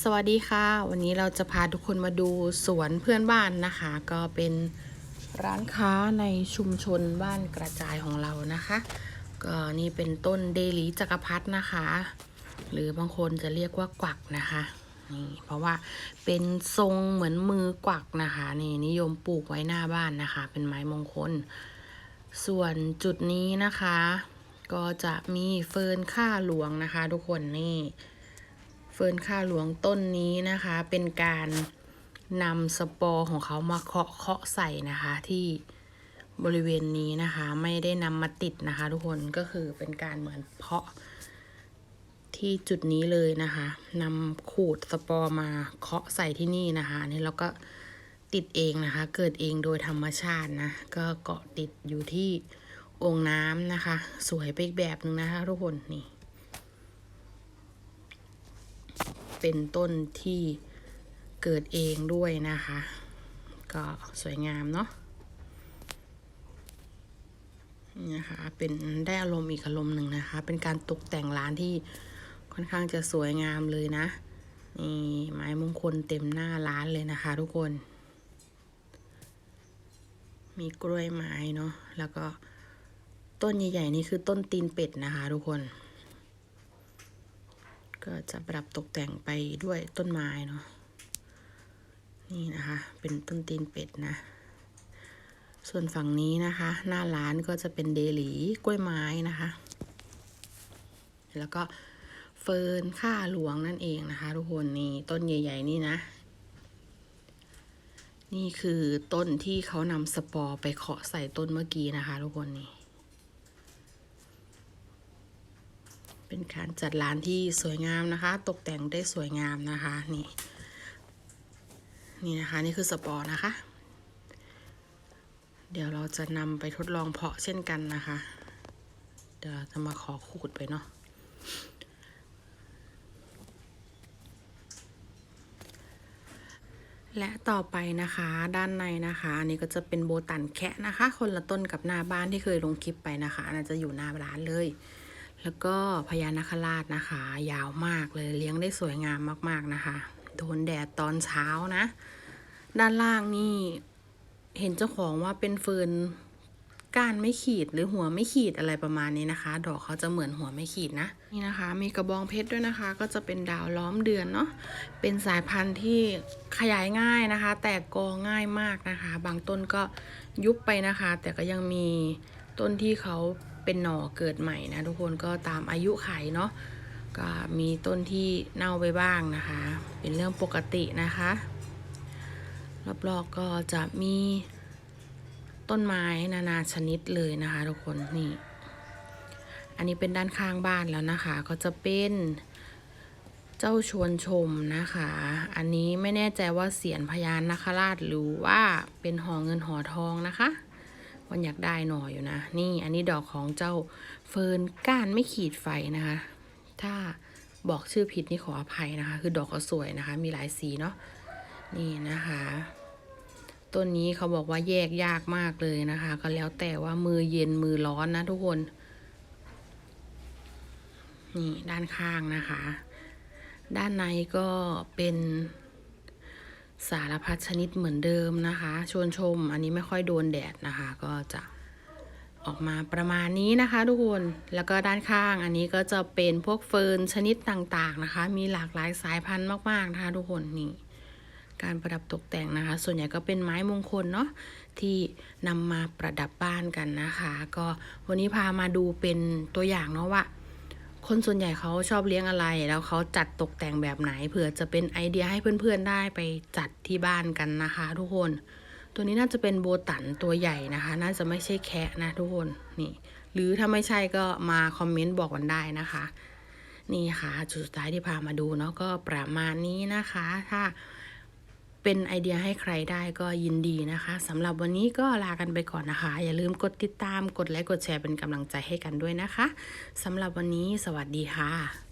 สวัสดีค่ะ วันนี้เราจะพาทุกคนมาดูสวนเพื่อนบ้านนะคะ ก็เป็นร้านค้าในชุมชนบ้านกระจายของเรานะคะ ก็นี่เป็นต้นเดลีจักรพรรดินะคะ หรือบางคนจะเรียกว่ากวักนะคะนี่เพราะว่าเป็นทรงเหมือนมือกวักนะคะนี่นิยมปลูกไว้หน้าบ้านนะคะ เป็นไม้มงคล ส่วนจุดนี้นะคะ ก็จะมีเฟิร์นข้าหลวงนะคะ ทุกคนนี่ เฟิร์นข้าหลวงต้นนี้นะคะ เป็นการนำสปอร์ของเขามาเคาะเคาะใส่นะคะที่บริเวณนี้นะคะ ไม่ได้นำมาติดนะคะ ทุกคนก็คือเป็นการเหมือนเพาะ ที่จุดนี้เลยนะคะนำขูดสปอร์มาเคาะใส่ที่นี่นะคะอันนี่เราก็ติดเองนะคะ เกิดเองโดยธรรมชาตินะ ก็เกาะติดอยู่ที่องค์น้ำนะคะ สวยไปอีกแบบหนึ่งนะคะ ทุกคนนี่ เป็นต้นที่เกิดเองด้วยนะคะ ก็สวยงามเนาะนี่นะคะเป็นได้อารมณ์อีกอารมณ์หนึ่งนะคะ เป็นการตกแต่งร้านที่ค่อนข้างจะสวยงามเลยนะนี่ไม้มงคลเต็มหน้าร้านเลยนะคะ ทุกคน มีกล้วยไม้เนาะแล้วก็ต้นใหญ่ๆนี่คือต้นตีนเป็ดนะคะ ทุกคน ก็จะปรับตกแต่งไปด้วยต้นไม้เนาะนี่นะคะ เป็นต้นตีนเป็ดนะ ส่วนฝั่งนี้นะคะ หน้าร้านก็จะเป็นเดลีกล้วยไม้นะคะ แล้วก็เฟิร์นข้าหลวงนั่นเองนะคะ ทุกคนนี่ต้นใหญ่ ๆ นี่นะ นี่คือต้นที่เขานำสปอร์ไปเคาะใส่ต้นเมื่อกี้นะคะ ทุกคนนี่ เป็นการจัดร้านที่สวยงามนะคะ ตกแต่งได้สวยงามนะคะนี่นี่นะคะนี่คือสปอร์นะคะ เดี๋ยวเราจะนำไปทดลองเพาะเช่นกันนะคะ เดี๋ยวจะมาขอขูดไปเนาะและต่อไปนะคะด้านในนะคะ อันนี้ก็จะเป็นโบตันแคะนะคะ คนละต้นกับหน้าบ้านที่เคยลงคลิปไปนะคะน่าจะอยู่หน้าร้านเลย แล้วก็พญานาคราชนะคะ ยาวมากเลยเลี้ยงได้สวยงามมากๆนะคะโดนแดดตอนเช้านะ ด้านล่างนี่เห็นเจ้าของว่าเป็นเฟิร์นก้านไม่ขีดหรือหัวไม่ขีดอะไรประมาณนี้นะคะ ดอกเขาจะเหมือนหัวไม่ขีดนะนี่นะคะ มีกระบองเพชรด้วยนะคะ ก็จะเป็นดาวล้อมเดือนเนาะเป็นสายพันธุ์ที่ขยายง่ายนะคะ แตกกอง่ายมากนะคะ บางต้นก็ยุบไปนะคะ แต่ก็ยังมีต้นที่เขา เป็นหน่อเกิดใหม่นะทุกคนก็ตามอายุไขเนาะก็มีต้นที่เน่าไปบ้างนะคะ เป็นเรื่องปกตินะคะ รอบๆก็จะมีต้นไม้นานาชนิดเลยนะคะ ทุกคนนี่ อันนี้เป็นด้านข้างบ้านแล้วนะคะ ก็จะเป็นเจ้าชวนชมนะคะ อันนี้ไม่แน่ใจว่าเสียนพญานนาคราชหรือว่าเป็นหอเงินหอทองนะคะ วันอยากได้หน่อยอยู่นะ นี่อันนี้ดอกของเจ้าเฟิร์นก้านไม่ขีดไฟนะคะ ถ้าบอกชื่อผิดนี่ขออภัยนะคะ คือดอกเขาสวยนะคะ มีหลายสีเนาะนี่นะคะต้นนี้เขาบอกว่าแยกยากมากเลยนะคะ ก็แล้วแต่ว่ามือเย็นมือร้อนนะทุกคน นี่ด้านข้างนะคะ ด้านในก็เป็น สารพัดชนิดเหมือนเดิมนะคะ ชวนชมอันนี้ไม่ค่อยโดนแดดนะคะ ก็จะออกมาประมาณนี้นะคะ ทุกคน แล้วก็ด้านข้างอันนี้ก็จะเป็นพวกเฟิร์นชนิดต่างๆนะคะ มีหลากหลายสายพันธุ์มากๆนะคะ ทุกคนนี่การประดับตกแต่งนะคะ ส่วนใหญ่ก็เป็นไม้มงคลเนาะที่นำมาประดับบ้านกันนะคะ ก็วันนี้พามาดูเป็นตัวอย่างเนาะว่า คนส่วนใหญ่เขาชอบเลี้ยงอะไร แล้วเขาจัดตกแต่งแบบไหนเผื่อจะเป็นไอเดียให้เพื่อนๆได้ไปจัดที่บ้านกันนะคะ ทุกคน ตัวนี้น่าจะเป็นโบตันตัวใหญ่นะคะ น่าจะไม่ใช่แคะนะทุกคนนี่ หรือถ้าไม่ใช่ก็มาคอมเมนต์บอกกันได้นะคะ นี่ค่ะ จุดสุดท้ายที่พามาดูเนาะก็ประมาณนี้นะคะ ถ้า เป็นไอเดียให้ใครได้ก็ยินดีนะคะสำหรับวันนี้ก็ลากันไปก่อนนะคะ อย่าลืมกดติดตามกดไลค์กดแชร์เป็นกำลังใจให้กันด้วยนะคะสำหรับวันนี้สวัสดีค่ะ